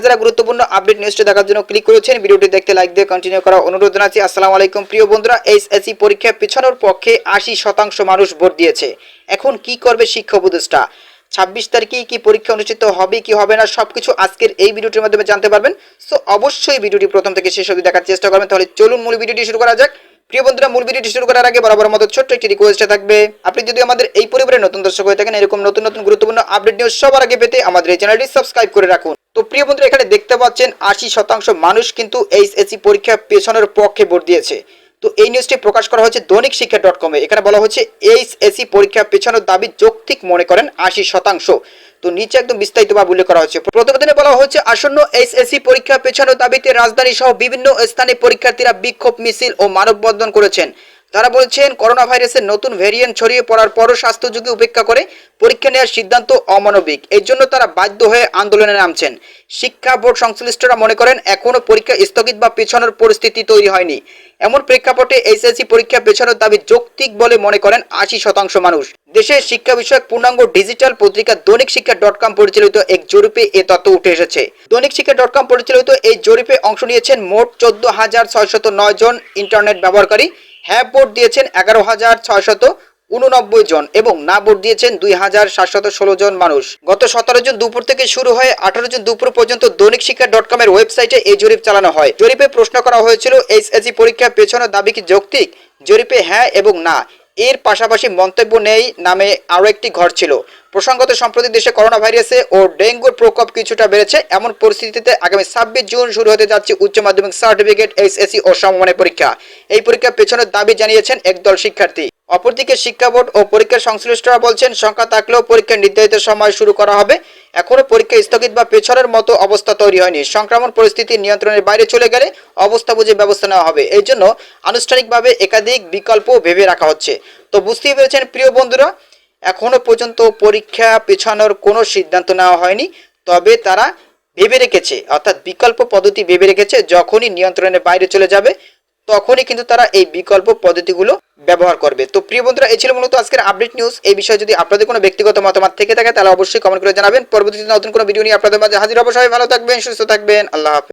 যারা গুরুত্বপূর্ণ আপডেট নিউজটি দেখার জন্য ক্লিক করেছেন, ভিডিওটি দেখতে লাইক দিয়ে কন্টিনিউ করার অনুরোধ জানাচ্ছি। আসসালামু আলাইকুম। প্রিয় বন্ধুরা এইচএসসি পরীক্ষা পেছানোর পক্ষে আশি শতাংশ মানুষ ভোট দিয়েছে। এখন কি করবে শিক্ষা উপদেষ্টা? ছাব্বিশ তারিখে কি পরীক্ষা অনুষ্ঠিত হবে, কি হবে না, সবকিছু আজকের এই ভিডিওটির মাধ্যমে জানতে পারবেন। সো অবশ্যই ভিডিওটি প্রথম থেকে শেষ অবধি দেখার চেষ্টা করবেন। তাহলে চলুন মূল ভিডিওটি শুরু করা যাক। প্রিয় বন্ধুরা, মূল ভিডিওটি শুরু করার আগে বরাবর মতো ছোট্ট একটি রিকোয়েস্টে থাকবে। আপনি যদি আমাদের এই পরিবারের নতুন দর্শক হয়ে থাকেন, এরকম নতুন নতুন গুরুত্বপূর্ণ আপডেট নিউজ সবার আগে পেতে আমাদের এই চ্যানেলটি সাবস্ক্রাইব করে রাখুন। তো প্রিয় বন্ধুরা, এখানে দেখতে পাচ্ছেন আশি শতাংশ মানুষ কিন্তু এইচএসসি পরীক্ষা পেছনের পক্ষে ভোট দিয়েছে। তো এই নিউজটি প্রকাশ করা হয়েছে দৈনিক শিক্ষা ডট কমে এখানে বলা হচ্ছে এইচএসসি পরীক্ষা পেছানোর দাবি যৌক্তিক মনে করেন আশি শতাংশ। তো নিচে একদম বিস্তারিতভাবে উল্লেখ করা হচ্ছে প্রতিবেদনে বলা হচ্ছে আসন্ন এসএসসি পরীক্ষা পেছানোর দাবিতে রাজধানী সহ বিভিন্ন স্থানে পরীক্ষার্থীরা বিক্ষোভ মিছিল ও মানববন্ধন করেছেন। তারা বলছেন করোনা ভাইরাসের নতুন ভ্যারিয়েন্ট ছড়িয়ে পড়ার পরও স্বাস্থ্যযোগী উপেক্ষা করে পরীক্ষা নেওয়ার সিদ্ধান্ত অমানবিক। এর জন্য তারা বাধ্য হয়ে আন্দোলনে নামছেন। শিক্ষা বোর্ড সংশ্লিষ্টরা মনে করেন, এখনও পরীক্ষা স্থগিত বা পেছানোর পরিস্থিতি তৈরি হয়নি। এমন প্রেক্ষাপটে এইচএসসি পরীক্ষা পেছানোর দাবি যৌক্তিক বলে মনে করেন আশি শতাংশ মানুষ। দেশের শিক্ষা বিষয়ক পূর্ণাঙ্গ ডিজিটাল পত্রিকা দৈনিক শিক্ষা ডট কম পরিচালিত এক জরিপে এ তথ্য উঠে এসেছে। দৈনিক শিক্ষা ডট কম পরিচালিত এই জরিপে অংশ নিয়েছেন মোট চোদ্দ হাজার ছয়শত নয় জন ইন্টারনেট ব্যবহারকারী। হ্যাঁ ভোট দিয়েছেন এগারো হাজার ছয়শত উননব্বই জন এবং না ভোট দিয়েছেন দুই হাজার সাতশত ষোলো জন মানুষ। গত সতেরো জন দুপুর থেকে শুরু হয়ে আঠারো জন দুপুর পর্যন্ত দৈনিক শিক্ষা ডট কমের ওয়েবসাইটে এই জরিপ চালানো হয়। জরিপে প্রশ্ন করা হয়েছিল এইচএসি পরীক্ষা পেছনের দাবি কি যৌক্তিক? জরিপে হ্যাঁ এবং না। এর পাশাপাশি মন্তব্য নেই নামে আরও একটি ঘর ছিল। প্রসঙ্গত, সম্প্রতি দেশে করোনা ভাইরাসে ও ডেঙ্গুর প্রকোপ কিছুটা বেড়েছে, এমন পরিস্থিতিতে আগামী ছাব্বিশ জুন শুরু হতে যাচ্ছে উচ্চ মাধ্যমিক সার্টিফিকেট, এইচএসসি ও সমমানের পরীক্ষা। এই পরীক্ষা পেছনের দাবি জানিয়েছেন একদল শিক্ষার্থী। অপরদিকে শিক্ষা বোর্ড ও পরীক্ষার সংশ্লিষ্টরা বলছেন, সংখ্যা থাকলেও পরীক্ষার নির্ধারিত সময় শুরু করা হবে। এখনও পরীক্ষা স্থগিত বা পেছনের মতো অবস্থা তৈরি হয়নি। সংক্রমণ পরিস্থিতি নিয়ন্ত্রণের বাইরে চলে গেলে অবস্থা বুঝে ব্যবস্থা নেওয়া হবে। এই জন্য আনুষ্ঠানিকভাবে একাধিক বিকল্প ভেবে রাখা হচ্ছে। তো বুঝতেই পেরেছেন প্রিয় বন্ধুরা এখনও পর্যন্ত পরীক্ষা পেছানোর কোনো সিদ্ধান্ত নেওয়া হয়নি। তবে তারা ভেবে রেখেছে, অর্থাৎ বিকল্প পদ্ধতি ভেবে রেখেছে, যখনই নিয়ন্ত্রণের বাইরে চলে যাবে, তখনই কিন্তু তারা এই বিকল্প পদ্ধতিগুলো ব্যবহার করবে। তো প্রিয় বন্ধুরা, এই ছিল মূলত আজকের আপডেট নিউজ এই বিষয়ে যদি আপনাদের কোনো ব্যক্তিগত মতামত থেকে থাকে, তাহলে অবশ্যই কমেন্ট করে জানাবেন। পরবর্তীতে নতুন কোনো ভিডিও নিয়ে আপনাদের মাঝে হাজির অবশ্যই ভালো থাকবেন, সুস্থ থাকবেন। আল্লাহ হাফেজ।